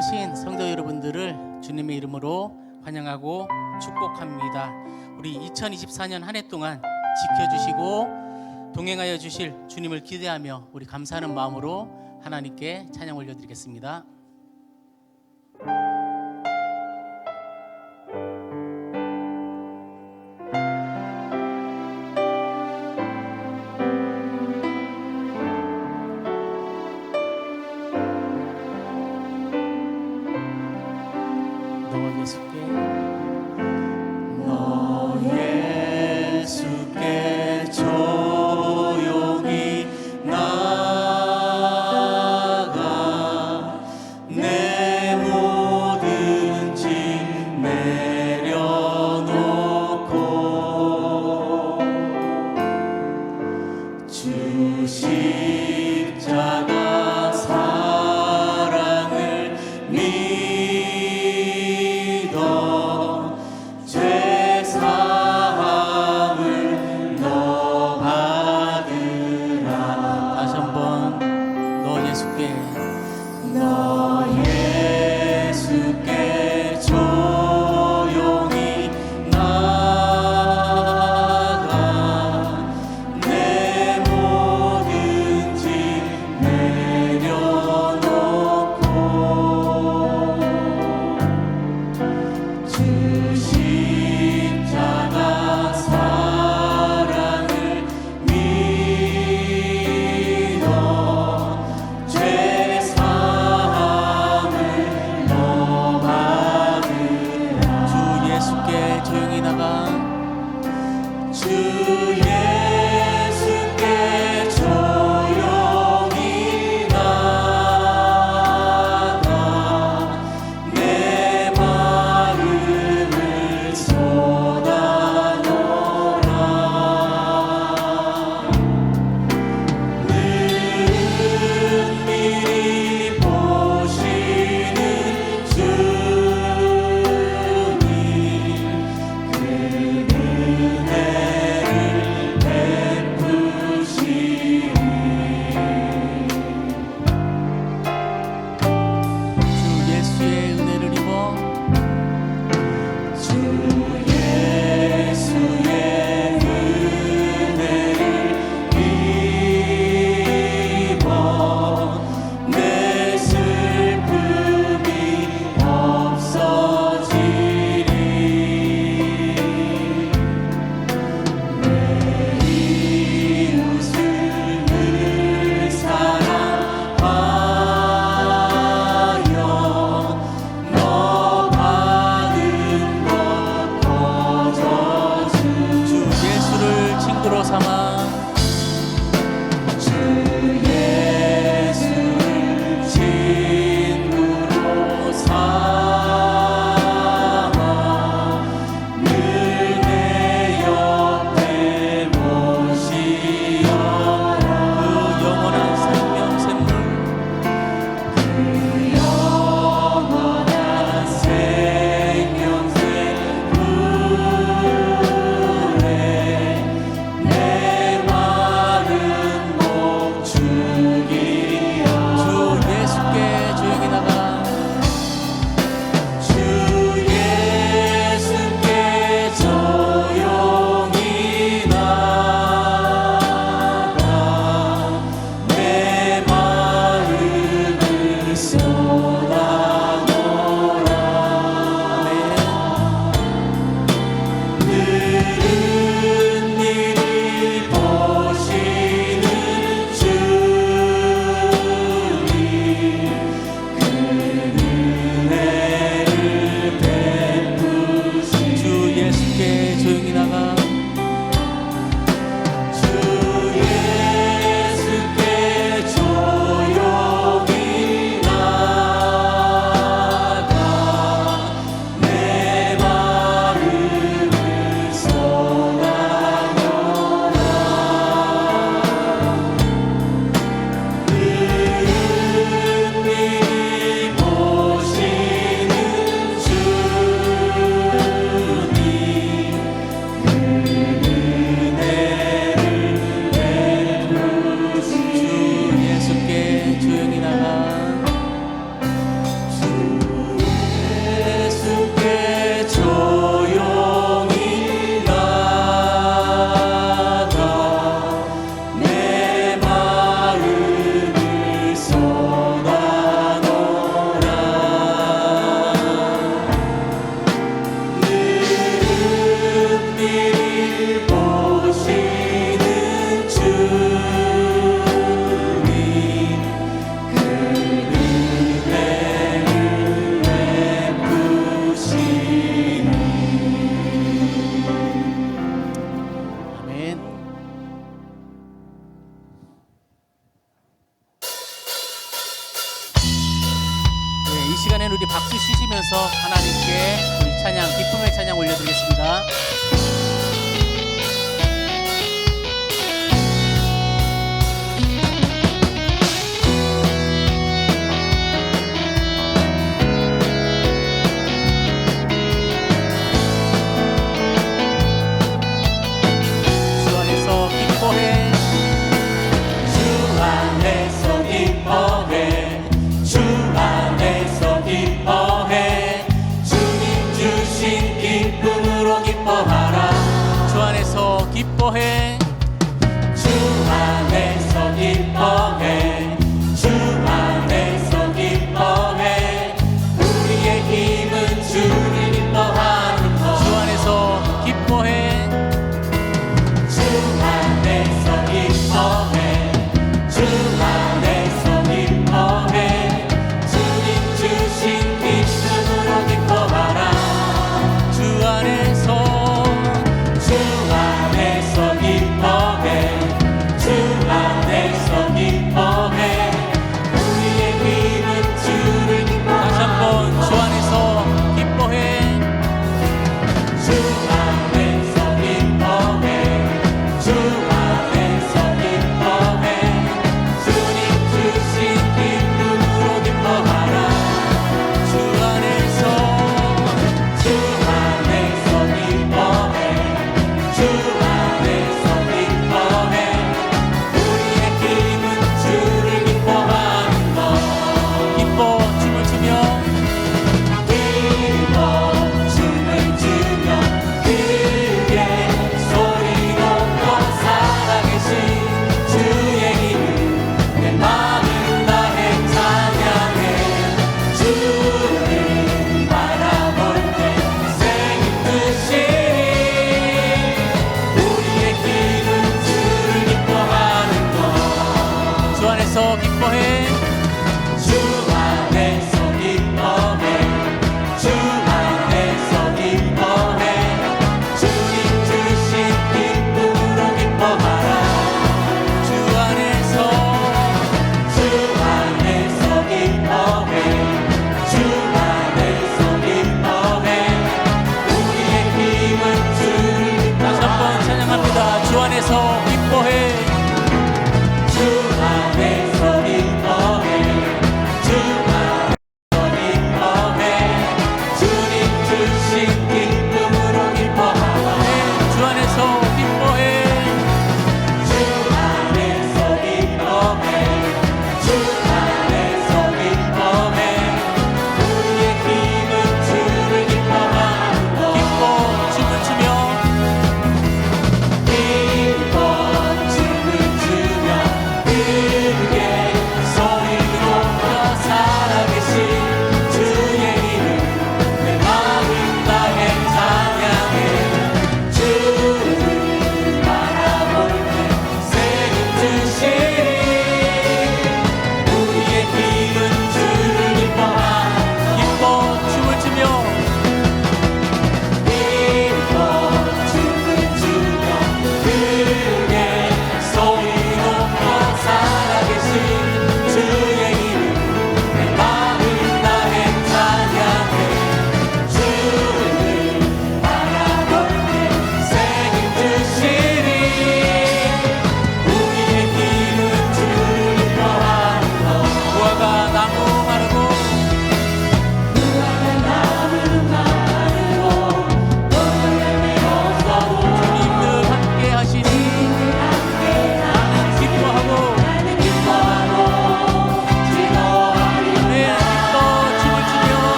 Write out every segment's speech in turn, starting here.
오신 성도 여러분들을 주님의 이름으로 환영하고 축복합니다. 우리 2024년 한 해 동안 지켜주시고 동행하여 주실 주님을 기대하며 우리 감사하는 마음으로 하나님께 찬양 올려드리겠습니다. 하나님께 찬양, 기쁨의 찬양 올려드리겠습니다.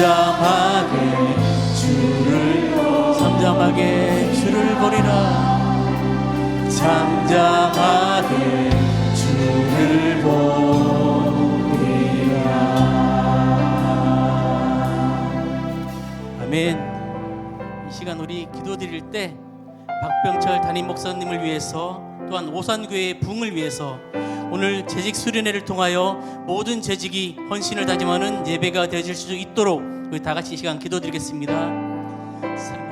잠잠하게 주를 잠잠하게 주를 보리라. 잠잠하게 주를 보리라. 아멘. 이 시간 우리 기도드릴 때 박병철 담임 목사님을 위해서 또한 오산교회의 붕을 위해서 오늘 재직 수련회를 통하여 모든 재직이 헌신을 다짐하는 예배가 되어질 수 있도록 우리 다 같이 이 시간 기도드리겠습니다.